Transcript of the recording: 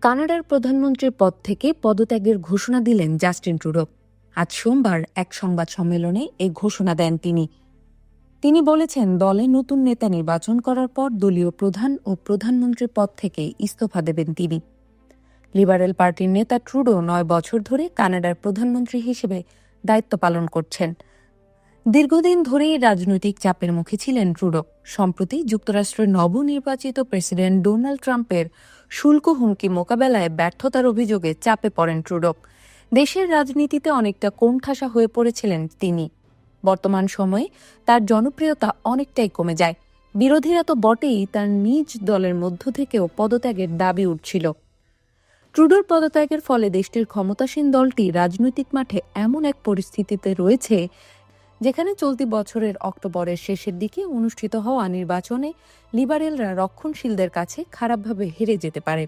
কানাডার প্রধানমন্ত্রীর পদ থেকে পদত্যাগের ঘোষণা দিলেন জাস্টিন ট্রুডো। আজ সোমবার এক সংবাদ সম্মেলনে এই ঘোষণা দেন তিনি। তিনি বলেছেন, দলে নতুন নেতা নির্বাচন করার পর দলীয় প্রধান ও প্রধানমন্ত্রীর পদ থেকে ইস্তফা দেবেন তিনি। লিবারেল পার্টির নেতা ট্রুডো নয় বছর ধরে কানাডার প্রধানমন্ত্রী হিসেবে দায়িত্ব পালন করছেন। দীর্ঘদিন ধরেই রাজনৈতিক চাপের মুখে ছিলেন ট্রুডো। সম্প্রতি যুক্তরাষ্ট্রের নবনির্বাচিত প্রেসিডেন্ট ডোনাল্ড ট্রাম্পের শুল্ক হুমকি মোকাবেলায় ব্যর্থতার অভিযোগে চাপে পড়েন ট্রুডো। দেশের রাজনীতিতে অনেকটা কোণঠাসা হয়ে পড়েছিলেন তিনি। বর্তমান সময়ে তার জনপ্রিয়তা অনেকটাই কমে যায়। বিরোধীরা তো বটেই তার নিজ দলের মধ্য থেকেও পদত্যাগের দাবি উঠছিল। ট্রুডোর পদত্যাগের ফলে দেশটির ক্ষমতাসীন দলটি রাজনৈতিক মাঠে এমন এক পরিস্থিতিতে রয়েছে যেখানে চলতি বছরের অক্টোবরের শেষের দিকে অনুষ্ঠিত হওয়া নির্বাচনে লিবারেলরা রক্ষণশীলদের কাছে খারাপভাবে হেরে যেতে পারে।